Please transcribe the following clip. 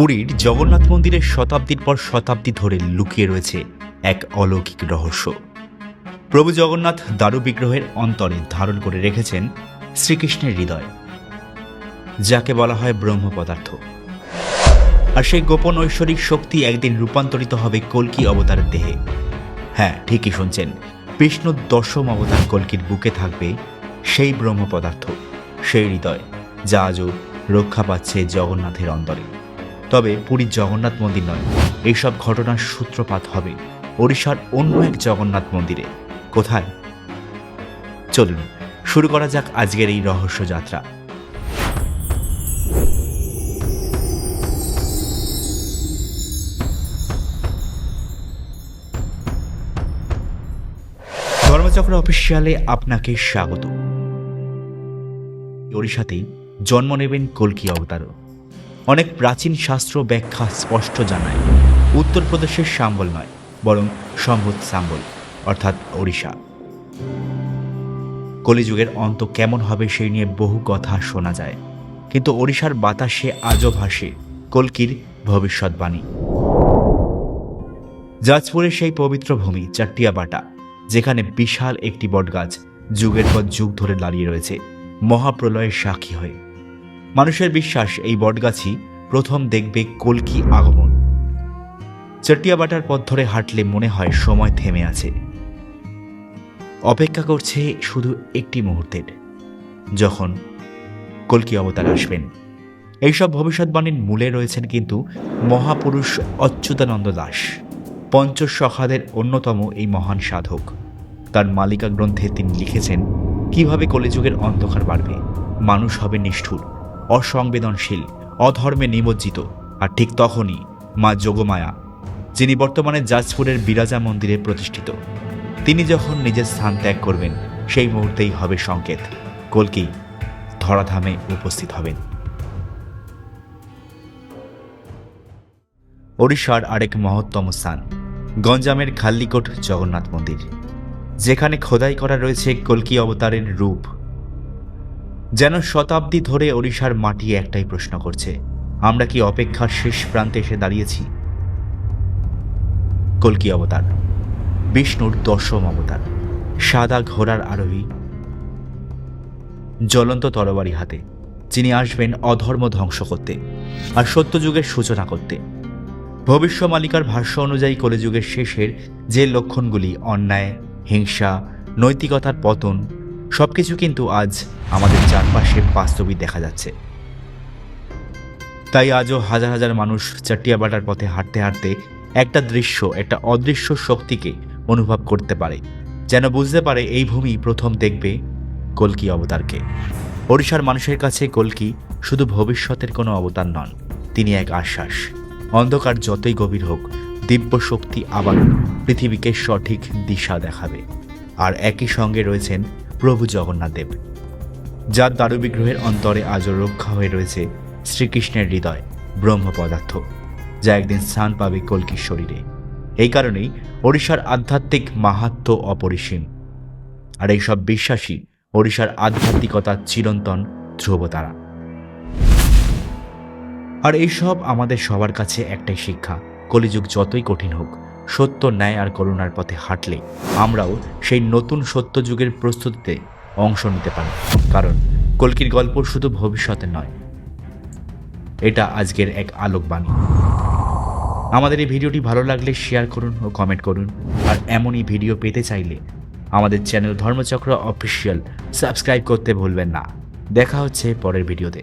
পুরীর জগন্নাথ মন্দিরের শতাব্দীর পর শতাব্দী ধরে লুকিয়ে রয়েছে এক অলৌকিক রহস্য। প্রভু জগন্নাথ দারু বিগ্রহের অন্তরে ধারণ করে রেখেছেন শ্রীকৃষ্ণের হৃদয়, যাকে বলা হয় ব্রহ্ম পদার্থ আর সেই গোপন ঐশ্বরিক শক্তি একদিন রূপান্তরিত হবে কল্কি অবতারের দেহে। হ্যাঁ ঠিকই শুনছেন, বিষ্ণুর দশম অবতার কল্কির বুকে থাকবে সেই ব্রহ্ম পদার্থ সেই হৃদয়, যা আজও রক্ষা পাচ্ছে জগন্নাথের অন্তরে। তবে পুরীর জগন্নাথ মন্দির নয়। এইসব ঘটনার সূত্রপাত হবে ওড়িশার অন্য এক জগন্নাথ মন্দিরে। কোথায়? চলুন, শুরু করা যাক আজকের এই রহস্য যাত্রা। ধর্মচক্র অফিসিয়ালে আপনাকে স্বাগত। ওড়িশাতেই জন্ম নেবেন কলকি অবতারও। অনেক প্রাচীন শাস্ত্র ব্যাখ্যা স্পষ্ট জানায়। উত্তরপ্রদেশের সাম্বল নয়, বরং সম্ভূত সাম্বল, অর্থাৎ ওড়িশা। কলিযুগের অন্ত কেমন হবে সেই নিয়ে বহু কথা শোনা যায়। কিন্তু ওড়িশার বাতাসে আজও ভাসে কল্কির ভবিষ্যৎবাণী। জাজপুরের সেই পবিত্র ভূমি চাট্টিয়াবাটা যেখানে বিশাল একটি বটগাছ যুগের পর যুগ ধরে দাঁড়িয়ে রয়েছে, মহাপ্রলয়ের সাক্ষী হয়ে। মানুষের বিশ্বাস এই বটগাছি প্রথম দেখবে কলকি আগমন। চট্টিয়াবাটার পথ ধরে হাঁটলে মনে হয় সময় থেমে আছে। অপেক্ষা করছে শুধু একটি মুহূর্তের, যখন কলকি অবতার আসবেন। এইসব ভবিষ্যৎবাণীর মূলে রয়েছেন কিন্তু মহাপুরুষ অচ্যুতানন্দ দাস, পঞ্চসখাদের অন্যতম এই মহান সাধক। তার মালিকা গ্রন্থে তিনি লিখেছেন, কীভাবে কলিযুগের অন্ধকার বাড়বে, মানুষ হবে নিষ্ঠুর। অসংবেদনশীল, অধর্মে নিমজ্জিত, আর ঠিক তখনই মা যোগমায়া, যিনি বর্তমানে জাজপুরের বিরাজা মন্দিরে প্রতিষ্ঠিত, তিনি যখন নিজের স্থান ত্যাগ করবেন, সেই মুহূর্তেই হবে সংকেত, কলকি ধরাধামে উপস্থিত হবেন। ওড়িশার আরেক মহত্তম স্থান, গঞ্জামের খাল্লিকোট জগন্নাথ মন্দির, যেখানে খোদাই করা রয়েছে কল্কি অবতারের রূপ। যেন শতাব্দী ধরে ওড়িশার মাটি একটাই প্রশ্ন করছে। আমরা কি অপেক্ষার শেষ প্রান্তে এসে দাঁড়িয়েছি? কলকি অবতার, বিষ্ণুর দশম অবতার, সাদা ঘোড়ার আরোহী, জ্বলন্ত তরবারি হাতে, যিনি আসবেন অধর্ম ধ্বংস করতে আর সত্যযুগের সূচনা করতে। ভবিষ্যমালিকার ভাষ্য অনুযায়ী কলিযুগের শেষের যে লক্ষণগুলি অন্যায়, হিংসা, নৈতিকতার পতন সবকিছু কিন্তু আজ আমাদের চারপাশে বাস্তবিক দেখা যাচ্ছে। তাই আজও হাজার হাজার মানুষ চাটিয়াবাটার পথে হাঁটতে হাঁটতে একটা দৃশ্য, একটা অদৃশ্য শক্তিকে অনুভব করতে পারে, যেন বুঝতে পারে এই ভূমি প্রথম দেখবে কল্কি অবতারকে। ওড়িশার মানুষের কাছে কল্কি শুধু ভবিষ্যতের কোনো অবতার নন, তিনি এক আশ্বাস। অন্ধকার যতই গভীর হোক, দিব্য শক্তি আবার পৃথিবীকে সঠিক দিশা দেখাবে। আর একই সঙ্গে রয়েছেন প্রভু জগন্নাথ দেব, যার দারুবিগ্রহের অন্তরে আজও রক্ষা হয়ে রয়েছে শ্রীকৃষ্ণের হৃদয় ব্রহ্ম পদার্থ যা একদিন স্থান পাবে কল্কির শরীরে। এই কারণেই ওড়িশার আধ্যাত্মিক মাহাত্ম অপরিসীম। আর এইসব বিশ্বাসী ওড়িশার আধ্যাত্মিকতার চিরন্তন ধ্রুবতারা আর এইসব আমাদের সবার কাছে একটাই শিক্ষা, কলিযুগ যতই কঠিন হোক সত্য ন্যায় আর করুণার পথে হাঁটলে আমরাও সেই নতুন সত্য যুগের প্রস্তুতিতে অংশ নিতে পারি কারণ কলকির গল্প শুধু ভবিষ্যতে নয়, এটা আজকের এক আলোকবাণী। আমাদের এই ভিডিওটি ভালো লাগলে শেয়ার করুন ও কমেন্ট করুন। আর এমনই ভিডিও পেতে চাইলে আমাদের চ্যানেল ধর্মচক্র অফিসিয়াল সাবস্ক্রাইব করতে ভুলবেন না। দেখা হচ্ছে পরের ভিডিওতে।